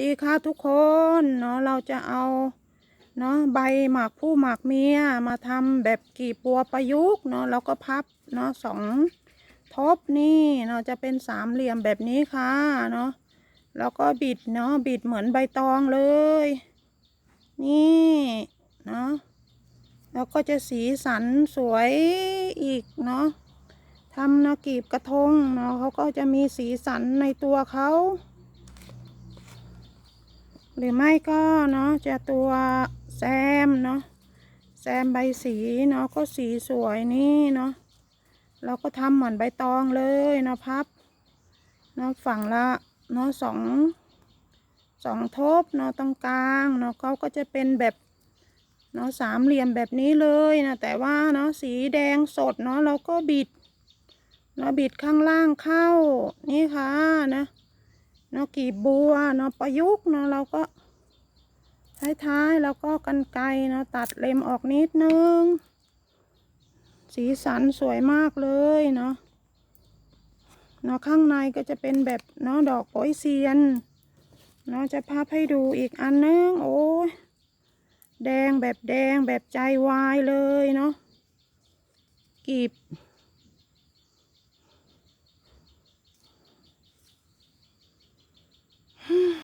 ดีค่ะทุกคนเนาะเราจะเอาเนาะใบหมากผู้หมากเมียมาทำแบบกี่ปัวประยุกต์เนาะแล้วก็พับเนาะสองทบนี่เนาะจะเป็นสามเหลี่ยมแบบนี้ค่ะเนาะแล้วก็บิดเนาะบิดเหมือนใบตองเลย นี่เนาะแล้วก็จะสีสันสวยอีกเนาะทำนากีบกระทงเนาะเขาก็จะมีสีสันในตัวเขา หรือไม่ก็เนาะจะตัวแซมเนาะแซมใบสีเนาะก็สีสวยนี่เนาะเราก็ทำเหมือนใบตองเลยเนาะพับเนาะฝั่งละเนาะสองสองทบเนาะตรงกลางเนาะเขาก็จะเป็นแบบเนาะสามเหลี่ยมแบบนี้เลยนะแต่ว่าเนาะสีแดงสดเนาะเราก็บิดเนาะบิดข้างล่างเข้า เนาะกีบบัวเนาะประยุกต์เนาะเราก็ท้ายๆแล้วก็กันไกเนาะตัดเล็มออกนิดนึง สีสันสวยมากเลยเนาะเนาะข้างในก็จะเป็นแบบเนาะดอกโปยเซียนเนาะจะพับให้ดูอีกอันนึงโอ้ยแดงแบบแดงแบบใจวายเลยเนาะกีบ